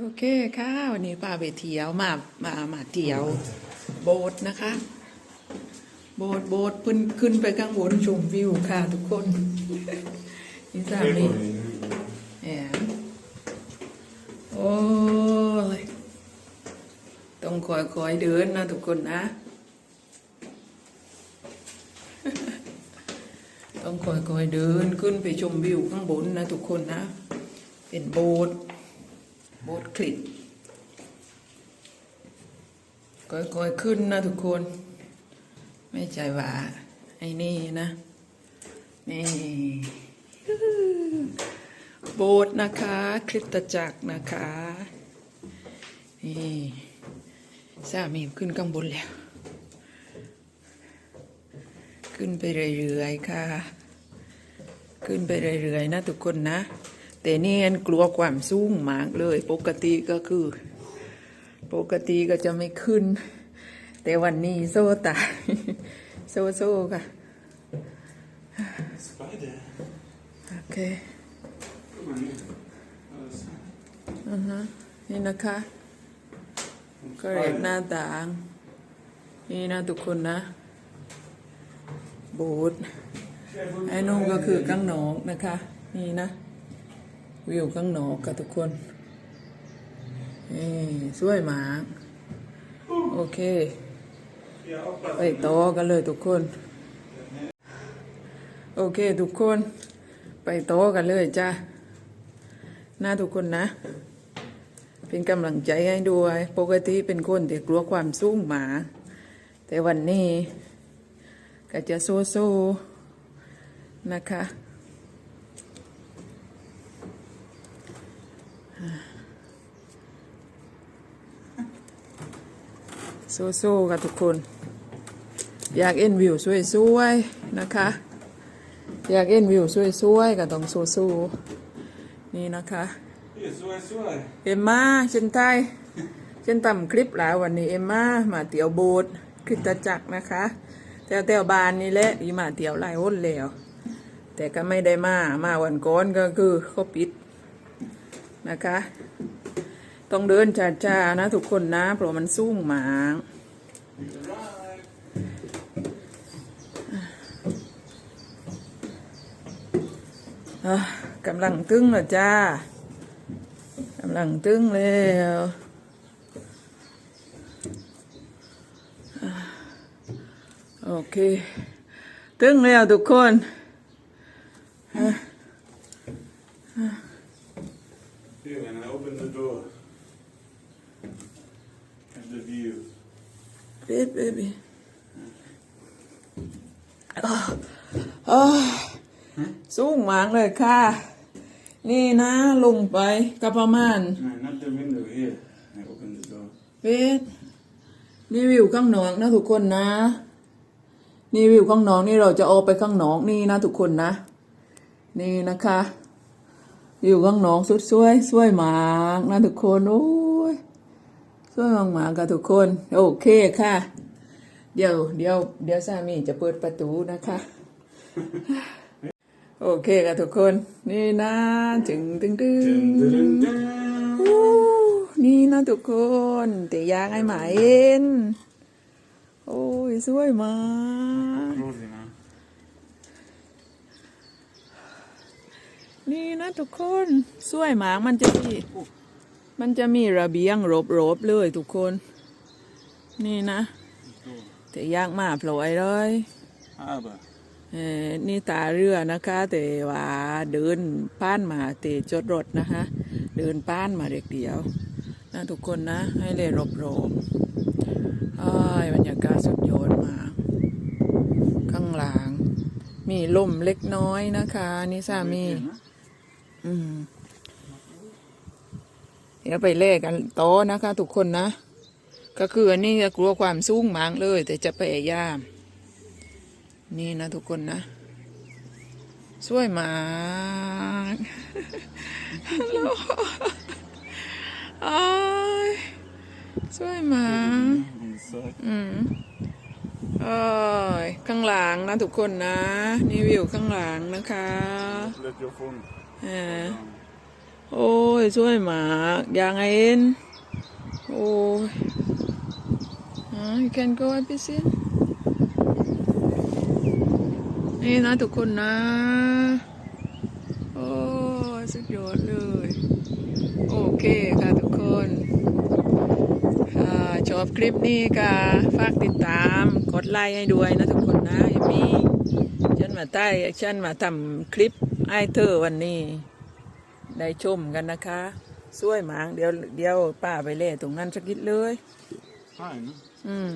โอเคค่ะ วันนี้ป้าไปเที่ยวมามามาเที่ยว โบสถ์นะคะ โบสถ์โบสถ์ขึ้นขึ้นไปข้างบนชมวิวค่ะทุกคนนี่สามีแหมโอ้ยต้องคอยคอยๆเดินนะทุกคนนะ ต้องคอยคอยๆเดินขึ้นไปชมวิวข้างบนนะทุกคนนะ เป็นโบสถ์โบสถ์คริสต์ค่อยๆขึ้นนะทุกคน ไม่ใช่ว่าไอ้นี่นะ นี่โบสถ์นะคะ คริสตจักรนะคะ นี่สามีขึ้นข้างบนแล้ว ขึ้นไปเรื่อยๆค่ะ ขึ้นไปเรื่อยๆนะทุกคนนะ แต่นี่อันกลัวความสูงมากเลย ปกติก็คือ ปกติก็จะไม่ขึ้น แต่วันนี้โซ่ตายโซ่โซ่ค่ะ Spider. โอเค Come on here. Other side. อือฮะนี่นะคะก็เรียกหน้าต่าง นี่นะทุกคนนะโบสถ์ไอ้นุ่งก็คือข้างนอกนะคะ นี่นะ วิวข้างนอกกับทุกคนนี่สวยมากโอเค ไปต่อกันเลยทุกคน โอเคทุกคน ไปต่อกันเลยจ้าหน้าทุกคนนะ เป็นกำลังใจให้ด้วย ปกติเป็นคนที่กลัวความสูงหมา แต่วันนี้ก็จะโซโซนะคะ โซโซกับทุกคน อยากเอ็นวิวสวยๆนะคะ อยากเอ็นวิวสวยๆก็ต้องโซโซนี่นะคะ Here, sway, sway. เอ็มมาฉันไทยฉันทำคลิปแล้ววันนี้เอ็มมามาเตี๋ยวโบสถ์คริสตจักรนะคะแถวแถวบ้านนี่แหละอีมาเตี๋ยวหลายหนแล้วแต่ก็ไม่ได้มามาวันก่อนก็คือเขาปิด นะคะ ต้องเดินช้าๆนะทุกคนนะ เพราะมันสูงมากกำลังตึงเหรอจ้ากำลังตึงแล้วโอเค ตึงแล้วทุกคน Here, and I open the door. And the view. เบ๊บเบ๊บอะอะสูงมากเลยค่ะ นี่นะลงไปก็ประมาณ No, not the window here. I open the door. เวทนี่วิวข้างนอกนะทุกคนนะ นี่วิวข้างนอกนี่เราจะออกไปข้างนอกนี่นะทุกคนนะ นี่นะคะ วิวข้างนอกสุดสวยสวยมากนะทุกคนโอ้ย สวยมากมากๆค่ะทุกคน โอเคค่ะ เดี๋ยวเดี๋ยวเดี๋ยวสามีจะเปิดประตูนะคะ โอเคค่ะทุกคน นี่นะถึงตึงตึงนี่นะทุกคนแต่ยากให้หมาเห็นโอ้ยสวยมากนี่นะทุกคน สวยมากมันจะมี มันจะมีระเบียงรบๆเลยทุกคน นี่นะแต่อยากมาปล่อยเลย Aber. เออนี่ตาเรือนะคะ แต่ว่าเดินป้านมาเตะจดรถนะคะ เดินป้านมาเด็กเดียวนะทุกคนนะ ให้เลยรบๆอ้ายบรรยากาศสุดยอดมากข้างหลังมีลมเล็กน้อยนะคะ นี่สามี Here, huh? อืม เดี๋ยวไปเล่กันโต๊ะนะคะ ทุกคนนะ ก็คืออันนี้จะกลัวความสูงมากเลย แต่จะพยายาม นี่นะทุกคนนะสวยมากฮัลโหลอ้ายสวยมาก On the side. อืมโอ้ยข้างหลังนะทุกคนนะ นี่วิวข้างหลังนะคะ Let your phone เออ down. โอ้ยช่วยหมากอย่างไงเอ็นโอ้ยอ่า you can go up this in นี่นะทุกคนนะ โอ้สุดยอดเลย โอเคค่ะทุกคนชอบคลิปนี้ก็ฝากติดตามกดไลค์ให้ด้วยนะทุกคนนะมีฉันมาใต้ฉันมาทำคลิปไอเธอวันนี้ ได้ชมกันนะคะสวยหมางเดี๋ยวเดี๋ยวป้าไปเล่ตรงนั้นสักนิดเลย Fine. อืม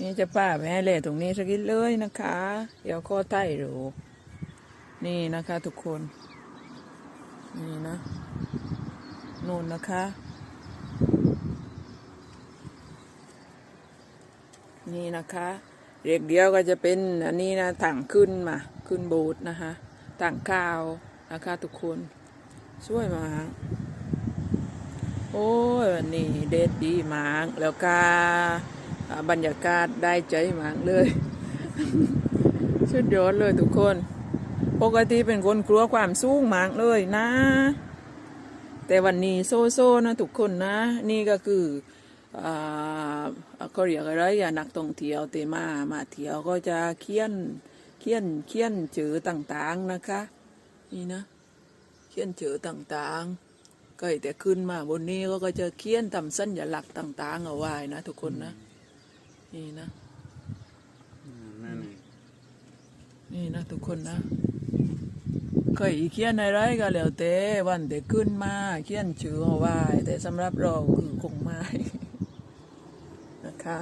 นี่จะป้าไปให้เล่ตรงนี้สักนิดเลยนะคะ เดี๋ยวข้อใต้รูปนี่นะคะทุกคน นี่นะนู่นนะคะ นี่นะคะเรียกเดียวก็จะเป็นอันนี้นะถังขึ้นมา ขึ้นโบูธนะคะถังข้าว นะคะทุกคนช่วยมากโอ้ยวันนี้เด็ดดีมากแล้วก็บรรยากาศได้ใจมากเลยสุดยอดเลยทุกคน ปกติเป็นคนกลัวความสูงมากเลยนะ แต่วันนี้โซโซนะทุกคนนะ นี่ก็คืออ่าเขาเรียกอะไรอะนักท่องเที่ยวเตมามาเที่ยวก็จะเขียนเขียนเขียนจือต่างๆนะคะ นี่นะ เขียนจือต่างๆ ก็แต่ขึ้นมาบนนี้ก็ก็จะเขียนทำสัญลักษณ์ต่างๆเอาไว้นะทุกคนนะ นี่นะนี่นะทุกคนนะเคยเขียนอะไรก็แล้วแต่วันแต่ขึ้นมาเขียนชื่อเอาไว้แต่สำหรับเราคือคงไม่นะคะ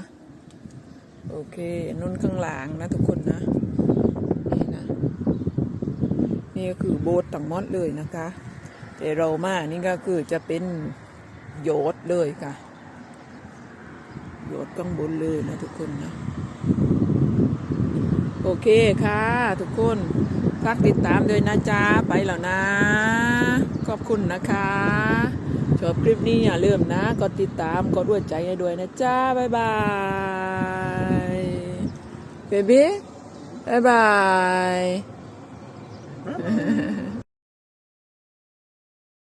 โอเคนุ่นข้างหลังนะทุกคนนะ นี่นะ นี่ก็คือโบสถ์ต่างมดเลยนะคะแต่เรามานี่ก็คือจะเป็นโยดเลยค่ะโยดข้างบนเลยนะทุกคนนะโอเคค่ะ ทุกคนฝากติดตามด้วยนะจ๊ะไปแล้วนะ ขอบคุณนะคะชอบคลิปนี้อย่าลืมนะกดติดตามกดด้วยใจให้ด้วยนะจ๊ะบ๊ายบายเบบี้บ๊ายบาย Grandma.